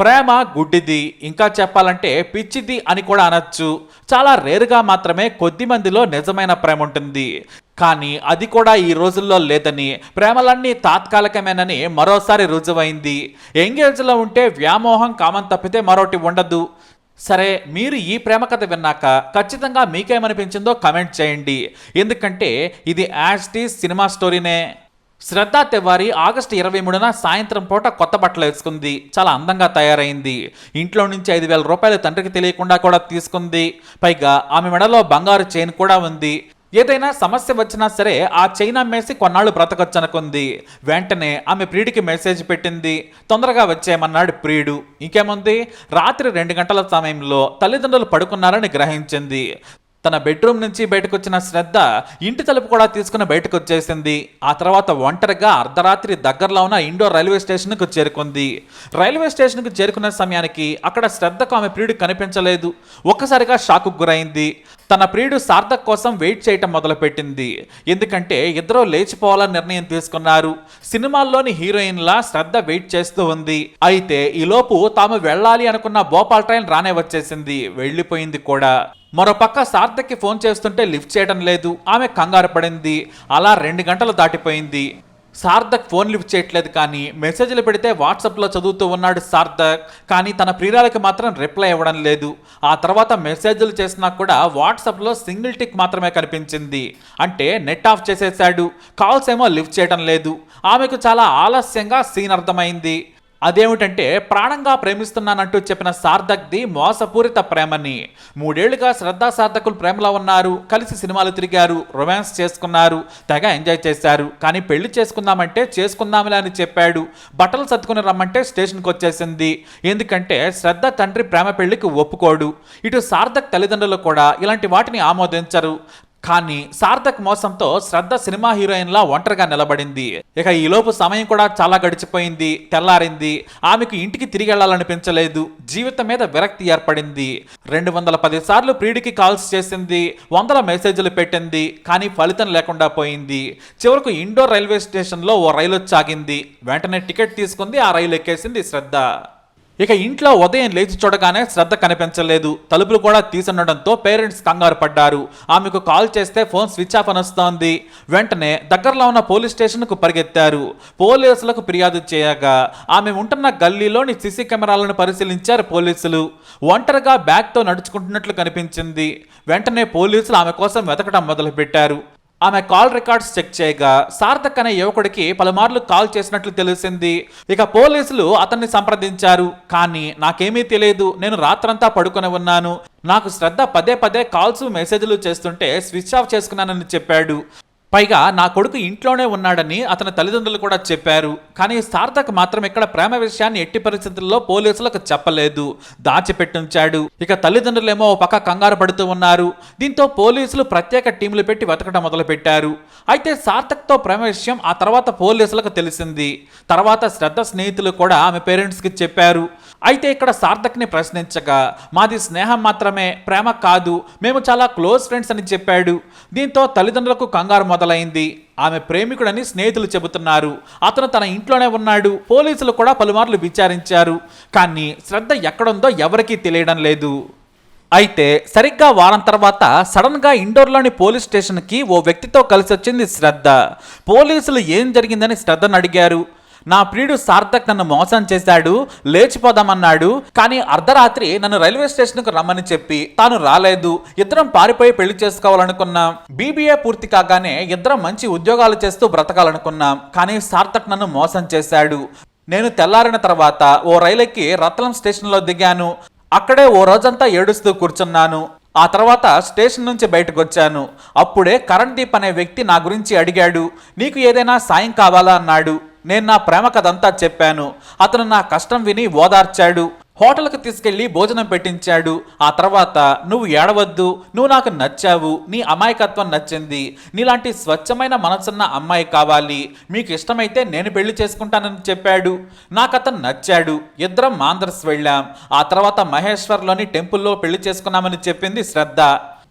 ప్రేమ గుడ్డిది ఇంకా చెప్పాలంటే పిచ్చిది అని కూడా అనొచ్చు. చాలా రేరుగా మాత్రమే కొద్ది మందిలో నిజమైన ప్రేమ ఉంటుంది. కానీ అది కూడా ఈ రోజుల్లో లేదని ప్రేమలన్నీ తాత్కాలికమేనని మరోసారి రుజువైంది. ఎంగేజ్లో ఉంటే వ్యామోహం కామం తప్పితే మరొకటి ఉండదు. సరే మీరు ఈ ప్రేమ కథ విన్నాక ఖచ్చితంగా మీకేమనిపించిందో కమెంట్ చేయండి. ఎందుకంటే ఇది యాస్టీ సినిమా స్టోరీనే. శ్రద్ధా తివారి ఆగస్టు ఇరవై మూడున సాయంత్రం పూట కొత్త బట్టలు వేసుకుంది. చాలా అందంగా తయారైంది. ఇంట్లో నుంచి ఐదు వేల రూపాయలు తండ్రికి తెలియకుండా కూడా తీసుకుంది. పైగా ఆమె మెడలో బంగారు చైన్ కూడా ఉంది. ఏదైనా సమస్య వచ్చినా సరే ఆ చైన్ అమ్మేసి కొన్నాళ్ళు బ్రతకొచ్చనుకుంది. వెంటనే ఆమె ప్రియుడికి మెసేజ్ పెట్టింది. తొందరగా వచ్చేయమన్నాడు ప్రియుడు. ఇంకేముంది? రాత్రి రెండు గంటల సమయంలో తల్లిదండ్రులు పడుకున్నారని గ్రహించింది. తన బెడ్రూమ్ నుంచి బయటకు వచ్చిన శ్రద్ధ ఇంటి తలుపు కూడా తీసుకుని బయటకు వచ్చేసింది ఆ తర్వాత ఒంటరిగా అర్ధరాత్రి దగ్గరలో ఉన్న ఇండోర్ రైల్వే స్టేషన్కు చేరుకుంది. రైల్వే స్టేషన్కు చేరుకున్న సమయానికి అక్కడ శ్రద్ధకు ఆమె ప్రియుడు కనిపించలేదు. ఒక్కసారిగా షాకు గురైంది. తన ప్రియుడు సార్థక్ కోసం వెయిట్ చేయటం మొదలుపెట్టింది. ఎందుకంటే ఇద్దరూ లేచిపోవాలని నిర్ణయం తీసుకున్నారు. సినిమాల్లోని హీరోయిన్లా శ్రద్ధ వెయిట్ చేస్తూ ఉంది. అయితే ఈలోపు తాము వెళ్ళాలి అనుకున్న భోపాల్ ట్రైన్ రానే వచ్చేసింది. వెళ్ళిపోయింది కూడా. మరోపక్క సార్థక్కి ఫోన్ చేస్తుంటే లిఫ్ట్ చేయడం లేదు. ఆమె కంగారు పడింది. అలా రెండు గంటలు దాటిపోయింది. సార్థక్ ఫోన్ లిఫ్ట్ చేయట్లేదు కానీ మెసేజ్లు పెడితే వాట్సాప్లో చదువుతూ ఉన్నాడు సార్థక్. కానీ తన ప్రియురాలకి మాత్రం రిప్లై ఇవ్వడం లేదు. ఆ తర్వాత మెసేజ్లు చేసినా కూడా వాట్సాప్లో సింగిల్ టిక్ మాత్రమే కనిపించింది. అంటే నెట్ ఆఫ్ చేసేసాడు కాల్స్ ఏమో లిఫ్ట్ చేయడం లేదు. ఆమెకు చాలా ఆలస్యంగా సీన్ అర్థమైంది. అదేమిటంటే ప్రాణంగా ప్రేమిస్తున్నానంటూ చెప్పిన సార్థక్ది మోసపూరిత ప్రేమని. మూడేళ్ళుగా శ్రద్ధా సార్థకులు ప్రేమలో ఉన్నారు కలిసి సినిమాలు తిరిగారు రొమాన్స్ చేసుకున్నారు తెగ ఎంజాయ్ చేశారు. కానీ పెళ్ళి చేసుకుందామంటే చేసుకుందాంలే అని చెప్పాడు. బట్టలు సర్దుకుని రమ్మంటే స్టేషన్కి వచ్చేసింది. ఎందుకంటే శ్రద్ధ తండ్రి ప్రేమ పెళ్ళికి ఒప్పుకోడు. ఇటు సార్థక్ తల్లిదండ్రులు కూడా ఇలాంటి వాటిని ఆమోదించరు. కానీ సార్థక్ మోసంతో శ్రద్ధ సినిమా హీరోయిన్లా ఒంటరిగా నిలబడింది. ఇక ఈలోపు సమయం కూడా చాలా గడిచిపోయింది తెల్లారింది. ఆమెకు ఇంటికి తిరిగి వెళ్ళాలనిపించలేదు. జీవితం మీద విరక్తి ఏర్పడింది. రెండు వందల పది సార్లు ప్రియుడికి కాల్స్ చేసింది వందల మెసేజ్లు పెట్టింది కానీ ఫలితం లేకుండా పోయింది. చివరకు ఇండోర్ రైల్వే స్టేషన్లో ఓ రైలు వచ్చి ఆగింది వెంటనే టికెట్ తీసుకుంది ఆ రైలు ఎక్కేసింది శ్రద్ధ. ఇక ఇంట్లో ఉదయం లేచి చూడగానే శ్రద్ధ కనిపించలేదు. తలుపులు కూడా తీసుండడంతో పేరెంట్స్ కంగారు పడ్డారు. ఆమెకు కాల్ చేస్తే ఫోన్ స్విచ్ ఆఫ్ అని వస్తోంది వెంటనే దగ్గరలో ఉన్న పోలీస్ స్టేషన్కు పరిగెత్తారు. పోలీసులకు ఫిర్యాదు చేయగా ఆమె ఉంటున్న గల్లీలోని సీసీ కెమెరాలను పరిశీలించారు పోలీసులు. ఒంటరిగా బ్యాగ్తో నడుచుకుంటున్నట్లు కనిపించింది. వెంటనే పోలీసులు ఆమె కోసం వెతకడం మొదలుపెట్టారు. ఆమె కాల్ రికార్డ్స్ చెక్ చేయగా సార్థక్ అనే యువకుడికి పలుమార్లు కాల్ చేసినట్లు తెలిసింది. ఇక పోలీసులు అతన్ని సంప్రదించారు. కానీ నాకేమీ తెలియదు. నేను రాత్రంతా పడుకొని ఉన్నాను. నాకు శ్రద్ధ పదే పదే కాల్స్ మెసేజ్లు చేస్తుంటే స్విచ్ ఆఫ్ చేసుకున్నానని చెప్పాడు. పైగా నా కొడుకు ఇంట్లోనే ఉన్నాడని అతని తల్లిదండ్రులు కూడా చెప్పారు. కానీ సార్థక్ మాత్రం ఇక్కడ ప్రేమ విషయాన్ని ఎట్టి పరిస్థితుల్లో పోలీసులకు చెప్పలేదు. దాచిపెట్టించాడు ఇక తల్లిదండ్రులేమో ఒక పక్క కంగారు పడుతూ ఉన్నారు. దీంతో పోలీసులు ప్రత్యేక టీంలు పెట్టి వెతకడం మొదలుపెట్టారు. అయితే సార్థక్తో ప్రేమ విషయం ఆ తర్వాత పోలీసులకు తెలిసింది. తర్వాత శ్రద్ధ స్నేహితులు కూడా ఆమె పేరెంట్స్కి చెప్పారు. అయితే ఇక్కడ సార్థక్ని ప్రశ్నించగా మాది స్నేహం మాత్రమే ప్రేమ కాదు మేము చాలా క్లోజ్ ఫ్రెండ్స్ అని చెప్పాడు. దీంతో తల్లిదండ్రులకు కంగారు మొదలైంది. ఆమె ప్రేమికుడని స్నేహితులు చెబుతున్నారు. అతను తన ఇంట్లోనే ఉన్నాడు. పోలీసులు కూడా పలుమార్లు విచారించారు. కానీ శ్రద్ధ ఎక్కడుందో ఎవరికీ తెలియడం లేదు. అయితే సరిగ్గా వారం తర్వాత సడన్గా ఇండోర్లోని పోలీస్ స్టేషన్కి ఓ వ్యక్తితో కలిసి వచ్చింది శ్రద్ధ. పోలీసులు ఏం జరిగిందని శ్రద్ధను అడిగారు. నా ప్రియుడు సార్థక్ నన్ను మోసం చేశాడు లేచిపోదామన్నాడు కానీ అర్ధరాత్రి నన్ను రైల్వే స్టేషన్కు రమ్మని చెప్పి తాను రాలేదు. ఇద్దరం పారిపోయి పెళ్ళి చేసుకోవాలనుకున్నాం. బీబీఏ పూర్తి కాగానే ఇద్దరం మంచి ఉద్యోగాలు చేస్తూ బ్రతకాలనుకున్నాం. కానీ సార్థక్ నన్ను మోసం చేశాడు. నేను తెల్లారిన తర్వాత ఓ రైలెక్కి రత్నం స్టేషన్లో దిగాను. అక్కడే ఓ రోజంతా ఏడుస్తూ కూర్చున్నాను. ఆ తర్వాత స్టేషన్ నుంచి బయటకు వచ్చాను అప్పుడే కరణ్ దీప్ అనే వ్యక్తి నా గురించి అడిగాడు. నీకు ఏదైనా సాయం కావాలా? అన్నాడు. నేను నా ప్రేమ కథంతా చెప్పాను. అతను నా కష్టం విని ఓదార్చాడు. హోటల్కి తీసుకెళ్ళి భోజనం పెట్టించాడు. ఆ తర్వాత నువ్వు ఏడవద్దు. నువ్వు నాకు నచ్చావు. నీ అమాయకత్వం నచ్చింది. నీలాంటి స్వచ్ఛమైన మనసున్న అమ్మాయి కావాలి. మీకు ఇష్టమైతే నేను పెళ్ళి చేసుకుంటానని చెప్పాడు. నాకు అతను నచ్చాడు. ఇద్దరం మాందర్స్ వెళ్ళాం. ఆ తర్వాత మహేశ్వర్లోని టెంపుల్లో పెళ్ళి చేసుకున్నామని చెప్పింది శ్రద్ధ.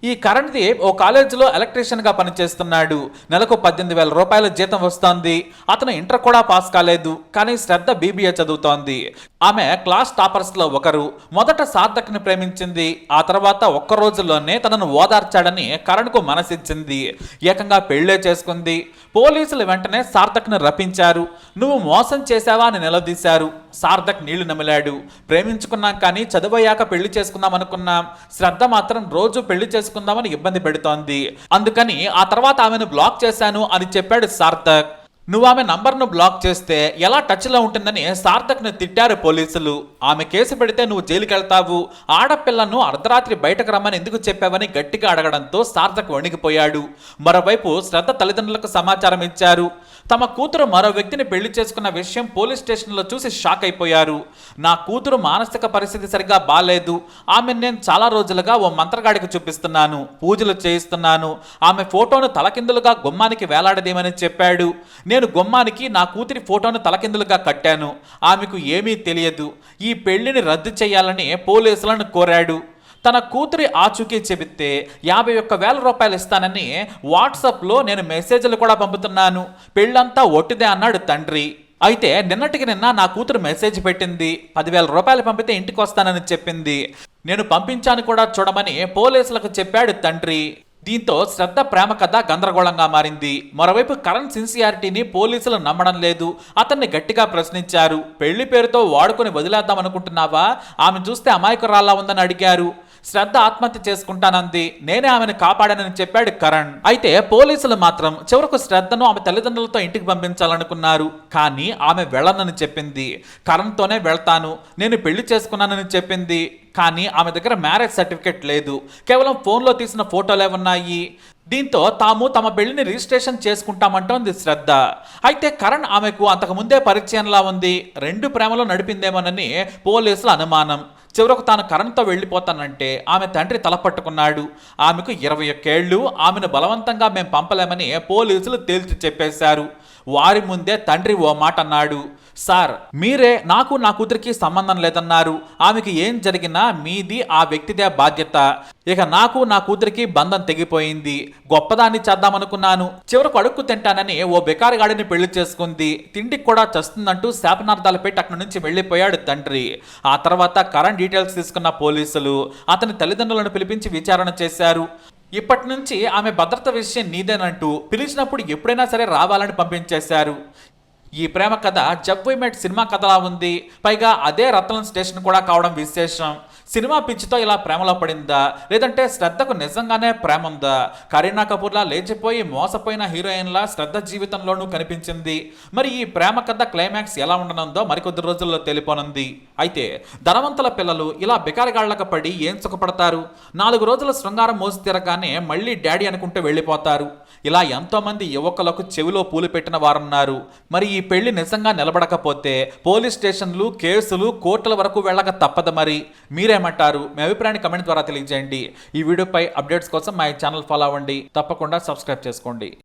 ఈ కరణ్ది ఓ కాలేజీలో ఎలక్ట్రీషియన్గా పనిచేస్తున్నాడు. నెలకు పద్దెనిమిది వేల రూపాయల జీతం వస్తోంది. అతను ఇంటర్ కూడా పాస్ కాలేదు. కానీ శ్రద్ధ బీబీఏ చదువుతోంది. ఆమె క్లాస్ టాపర్స్లో ఒకరు. మొదట సార్థక్ని ప్రేమించింది. ఆ తర్వాత ఒక్క రోజుల్లోనే తనను ఓదార్చాడని కరణ్కు మనసిచ్చింది. ఏకంగా పెళ్ళే చేసుకుంది. పోలీసులు వెంటనే సార్థక్ని రప్పించారు. నువ్వు మోసం చేశావా? అని నిలదీశారు. సార్థక్ నీళ్ళు నమిలాడు. ప్రేమించుకున్నాం కానీ చదువయ్యాక పెళ్ళి చేసుకుందాం అనుకున్నాం. శ్రద్ధ మాత్రం రోజు పెళ్ళి చేసుకుందామని ఇబ్బంది పెడుతోంది. అందుకని ఆ తర్వాత ఆమెను బ్లాక్ చేశాను అని చెప్పాడు సార్థక్. నువ్వు ఆమె నంబర్ను బ్లాక్ చేస్తే ఎలా టచ్లో ఉంటుందని సార్థక్ను తిట్టారు పోలీసులు. ఆమె కేసు పెడితే నువ్వు జైలుకి వెళ్తావు ఆడపిల్లను అర్ధరాత్రి బయటకు రమ్మని ఎందుకు చెప్పావని గట్టిగా అడగడంతో సార్థక్ వణిగిపోయాడు మరోవైపు శ్రద్ధ తల్లిదండ్రులకు సమాచారం ఇచ్చారు. తమ కూతురు మరో వ్యక్తిని పెళ్ళి చేసుకున్న విషయం పోలీస్ స్టేషన్లో చూసి షాక్ అయిపోయారు. నా కూతురు మానసిక పరిస్థితి సరిగా బాలేదు. ఆమె నేను చాలా రోజులుగా ఓ మంత్రగాడికి చూపిస్తున్నాను. పూజలు చేయిస్తున్నాను. ఆమె ఫోటోను తలకిందులుగా గుమ్మానికి వేలాడదేమని చెప్పాడు. నేను గుమ్మానికి నా కూతురి ఫోటోను తలకిందులుగా కట్టాను. ఆమెకు ఏమీ తెలియదు. ఈ పెళ్ళిని రద్దు చేయాలని పోలీసులను కోరాడు. తన కూతురి ఆచూకీ చెబితే యాభై ఒక్క వేల రూపాయలు ఇస్తానని వాట్సాప్లో నేను మెసేజ్లు కూడా పంపుతున్నాను. పెళ్ళంతా ఒట్టిదే అన్నాడు తండ్రి. అయితే నిన్నటికి నిన్న నా కూతురు మెసేజ్ పెట్టింది. పదివేల రూపాయలు పంపితే ఇంటికి వస్తానని చెప్పింది. నేను పంపించాను కూడా చూడమని పోలీసులకు చెప్పాడు తండ్రి. దీంతో శ్రద్ధ ప్రేమ కథ గందరగోళంగా మారింది. మరోవైపు కరణ్ సిన్సియారిటీని పోలీసులు నమ్మడం లేదు. అతన్ని గట్టిగా ప్రశ్నించారు. పెళ్ళి పేరుతో వాడుకొని వదిలేద్దాం అనుకుంటున్నావా ఆమె చూస్తే అమాయకురాల్లా ఉందని అడిగారు. శ్రద్ధ ఆత్మహత్య చేసుకుంటానంది నేనే ఆమెను కాపాడానని చెప్పాడు కరణ్. అయితే పోలీసులు మాత్రం చివరకు శ్రద్ధను ఆమె తల్లిదండ్రులతో ఇంటికి పంపించాలనుకున్నారు. కానీ ఆమె వెళ్ళనని చెప్పింది. కరణ్తోనే వెళ్తాను నేను పెళ్ళి చేసుకున్నానని చెప్పింది. కానీ ఆమె దగ్గర మ్యారేజ్ సర్టిఫికేట్ లేదు. కేవలం ఫోన్లో తీసిన ఫోటోలే ఉన్నాయి. దీంతో తాము తమ పెళ్ళిని రిజిస్ట్రేషన్ చేసుకుంటామంటోంది శ్రద్ధ. అయితే కరణ్ ఆమెకు అంతకుముందే పరిచయంలా ఉంది. రెండు ప్రేమలో నడిపిందేమోనని పోలీసుల అనుమానం. చివరకు తాను కరణ్తో వెళ్ళిపోతానంటే ఆమె తండ్రి తలపట్టుకున్నాడు. ఆమెకు ఇరవై ఒక్కేళ్ళు ఆమెను బలవంతంగా మేము పంపలేమని పోలీసులు తేల్చి చెప్పేశారు. వారి ముందే తండ్రి ఓ మాట అన్నాడు సార్ మీరే నాకు నా కూతురికి సంబంధం లేదన్నారు. ఆమెకి ఏం జరిగినా మీది ఆ వ్యక్తిదే బాధ్యత. ఇక నాకు నా కూతురికి బంధం తెగిపోయింది. గొప్పదాన్ని చేద్దామనుకున్నాను. చివరకు అడుక్కు తింటానని ఓ బెకారిగాడిని పెళ్ళి చేసుకుంది. తిండికి కూడా చస్తుందంటూ శాపనార్థాలు పెట్టి అక్కడి నుంచి వెళ్ళిపోయాడు తండ్రి. ఆ తర్వాత కరెంట్ డీటెయిల్స్ తీసుకున్న పోలీసులు అతని తల్లిదండ్రులను పిలిపించి విచారణ చేశారు. ఇప్పటి నుంచి ఆమె భద్రత విషయం నీదేనంటూ పిలిచినప్పుడు ఎప్పుడైనా సరే రావాలని పంపించేశారు. ఈ ప్రేమ కథ జబ్ వి మెట్ సినిమా కథలా ఉంది. పైగా అదే రత్నం స్టేషన్ కూడా కావడం విశేషం. సినిమా పిచ్చితో ఇలా ప్రేమలో పడిందా? లేదంటే శ్రద్ధకు నిజంగానే ప్రేమ ఉందా కరీనా కపూర్లా లేచిపోయి మోసపోయిన హీరోయిన్లా శ్రద్ధ జీవితంలోనూ కనిపించింది. మరి ఈ ప్రేమ కథ క్లైమాక్స్ ఎలా ఉండనుందో మరికొద్ది రోజుల్లో తెలిపోనుంది అయితే ధనవంతుల పిల్లలు ఇలా బికారిగాళ్ళకు పడి ఏం సుఖపడతారు? నాలుగు రోజుల శృంగారం మోసి తిరగానే మళ్ళీ డాడీ అనుకుంటూ వెళ్ళిపోతారు. ఇలా ఎంతోమంది యువకులకు చెవిలో పూలు పెట్టిన వారున్నారు. మరి ఈ పెళ్ళి నిజంగా నిలబడకపోతే పోలీస్ స్టేషన్లు కేసులు కోర్టుల వరకు వెళ్ళక తప్పదు మరి మీరేమంటారు మీ అభిప్రాయాన్ని కమెంట్ ద్వారా తెలియజేయండి. ఈ వీడియోపై అప్డేట్స్ కోసం మా ఛానల్ ఫాలో అవ్వండి. తప్పకుండా సబ్స్క్రైబ్ చేసుకోండి.